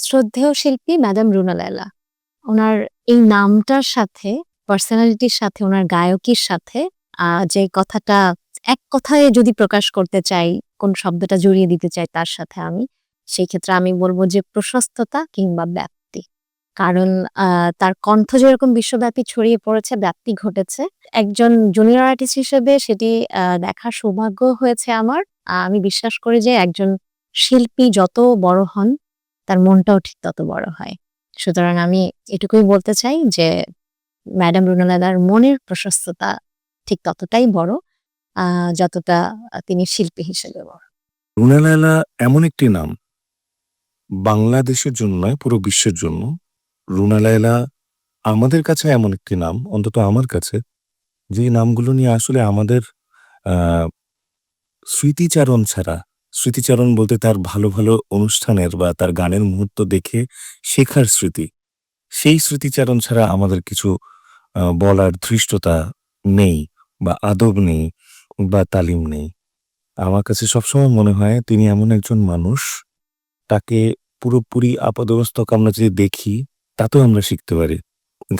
শ্রদ্ধেয় শিল্পী ম্যাডাম রুনা লায়লা ওনার এই নামটার সাথে, পার্সোনালিটির সাথে, ওনার গায়কির সাথে যে কথাটা, এক কথায় যদি প্রকাশ করতে চাই, কোন শব্দটা জড়িয়ে দিতে চাই তার সাথে আমি, সেই ক্ষেত্রে আমি বলব যে প্রশস্ততা কিংবা ব্যাপ্তি। কারণ তার কণ্ঠ যেরকম বিশ্বব্যাপী ছড়িয়ে পড়েছে, ব্যাপ্তি ঘটেছে। একজন জুনিয়র আর্টিস্ট হিসেবে সেটি দেখার সৌভাগ্য হয়েছে আমার। আমি বিশ্বাস করি যে একজন শিল্পী যত বড় হন তার মনটাও ঠিক তত বড় হয়। সুতরাং আমি এটুকুই বলতে চাই যে ম্যাডাম রুনালাদার মনের প্রশস্ততা ঠিক ততটাই বড় যতটা তিনি শিল্পী হিসেবে বড়। রুনা লায়লা এমন একটি নাম। বাংলাদেশের জন্য নয়, পুরো বিশ্বের জন্য। রুনা লায়লা আমাদের কাছে এমন একটি নাম, অন্তত আমার কাছে। যে নামগুলো নিয়ে আসলে আমাদের স্মৃতিচারণ ছাড়া স্মৃতিচারণ বলতে তার ভালো ভালো অনুষ্ঠানের বা তার গানের মুহূর্ত দেখে শেখার স্মৃতি। সেই স্মৃতিচারণ ছাড়া আমাদের কিছু বলার ধৃষ্টতা নেই বা আদব নেই বা তালিম নেই। আমার কাছে সবসময় মনে হয় তিনি এমন একজন মানুষ, তাকে পুরোপুরি আপাদমস্তক আমরা যদি দেখি, তাতেও আমরা শিখতে পারি।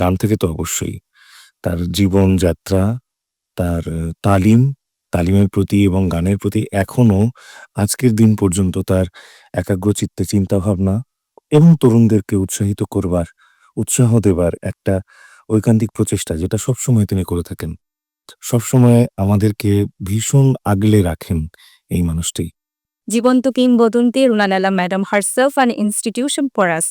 গান থেকে তো অবশ্যই। তার জীবনযাত্রা, তার তালিম তালিমের প্রতি এবং গানের প্রতি এখনও আজকের দিন পর্যন্ত তার একাগ্রচিত্তে চিন্তা ভাবনা এবং তরুণদেরকে উৎসাহিত করবার, উৎসাহ দেবার একটা ঐকান্তিক প্রচেষ্টা যেটা সবসময় তিনি করে থাকেন। সবসময় আমাদেরকে ভীষণ আগলে রাখেন এই মানুষটি। জীবন্ত কিংবদন্তি Runa Laila madam herself an institution for us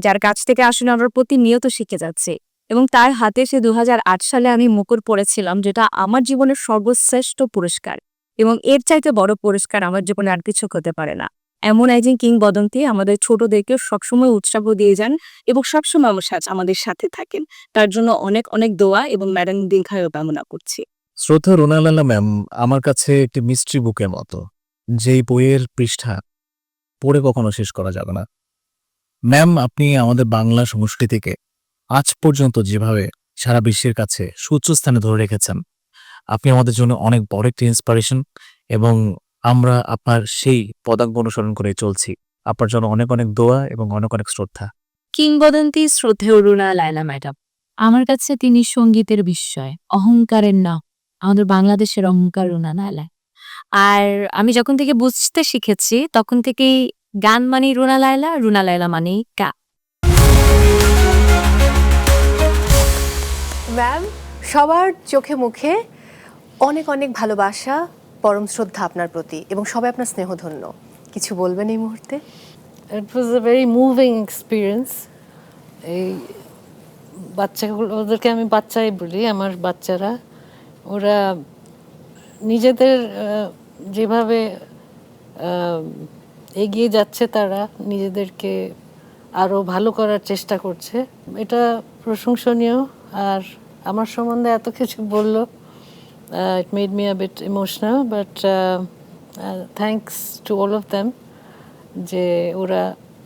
যার কাছ থেকে আসলে আমরা প্রতিনিয়ত শিখে যাচ্ছি। এবং তার হাতে সে দু হাজার আট সালে আমি মুকুর পড়েছিলাম যেটা আমার জীবনের সর্বশ্রেষ্ঠ পুরস্কার। এবং এর চাইতে বড় পুরস্কার আমার জীবনে আর কিছু হতে পারে না। এমন একজন কিংবদন্তি আমাদের ছোটদেরকে সবসময় উৎসাহ দিয়ে যান এবং সবসময় আমার আমাদের সাথে থাকেন। তার জন্য অনেক অনেক দোয়া এবং ম্যাডাম দীর্ঘায়ু কামনা করছি। শ্রদ্ধা রোনালালা ম্যাম, আমার কাছে একটি মিস্ট্রি বুকের মতো, যেই বইয়ের পৃষ্ঠা পড়ে কখনো শেষ করা যাবে না। ম্যাম, আপনি আমাদের বাংলা সংস্কৃতিকে আজ পর্যন্ত যেভাবে সারা বিশ্বের কাছে স্থানে ধরে রেখেছেন, আপনি আমাদের জন্য অনেক বড় একটি ইন্সপিরেশন এবং আমরা আপনার সেই পদাঙ্ক অনুসরণ করে চলছি। আপনার জন্য অনেক অনেক দোয়া এবং অনেক অনেক শ্রদ্ধা। কিংবদন্তি শ্রদ্ধেয় রুনা লায়লা ম্যাডাম, আমার কাছে তিনি সঙ্গীতের বিস্ময়, অহংকারের না, আমাদের বাংলাদেশের অহংকার রুনা লায়লা। আর আমি যখন থেকে বুঝতে শিখেছি, তখন থেকেই গান মানে রুনা লায়লা রুনা লায়লা মানেই গা সবার চোখে মুখে অনেক অনেক ভালোবাসা, পরম শ্রদ্ধা আপনার প্রতি এবং সবাই আপনার স্নেহধন্য। কিছু বলবেন এই মুহূর্তে? It was a very moving experience এই বাচ্চাগুলো ওদেরকে আমি বাচ্চাই বলি, আমার বাচ্চারা। ওরা নিজেদের যেভাবে এগিয়ে যাচ্ছে তারা নিজেদেরকে আরও ভালো করার চেষ্টা করছে। এটা প্রশংসনীয় আর আমার সম্বন্ধে এত কিছু বলল it made me a bit emotional but thanks to all of them যে ওরা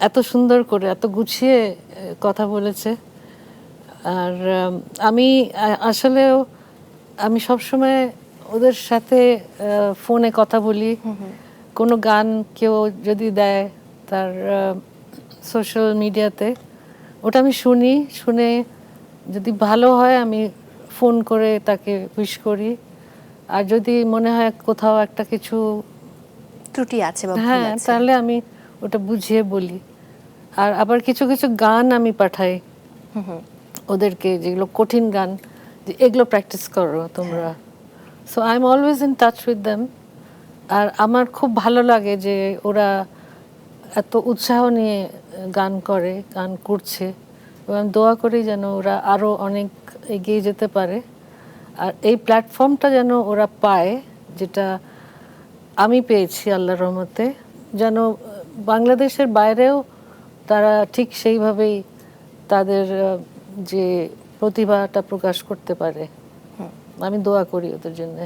এত সুন্দর করে এত গুছিয়ে কথা বলেছে। আর আমি আসলেও আমি সবসময় ওদের সাথে ফোনে কথা বলি। কোনো গান কেউ যদি দেয় তার সোশ্যাল মিডিয়াতে ওটা আমি শুনি শুনে যদি ভালো হয় আমি ফোন করে তাকে উইশ করি। আর যদি মনে হয় কোথাও একটা কিছু ত্রুটি আছে বা হ্যাঁ তাহলে আমি ওটা বুঝিয়ে বলি। আর আবার কিছু কিছু গান আমি পাঠাই। ওদেরকে যেগুলো কঠিন গান যে এগুলো প্র্যাকটিস করো তোমরা। So I am always in touch with them আর আমার খুব ভালো লাগে যে ওরা এত উৎসাহ নিয়ে গান করে গান করছে। এবং দোয়া করি যেন ওরা আরও অনেক এগিয়ে যেতে পারে। আর এই প্ল্যাটফর্মটা যেন ওরা পায় যেটা আমি পেয়েছি আল্লাহর রহমতে যেন বাংলাদেশের বাইরেও তারা ঠিক সেইভাবেই তাদের যে প্রতিভাটা প্রকাশ করতে পারে। আমি দোয়া করি ওদের জন্য।